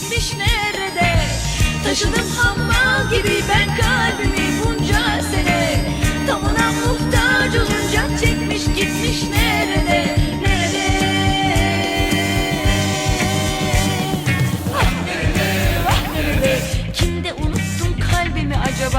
gitmiş nerede? Taşıdım hammal gibi ben kalbimi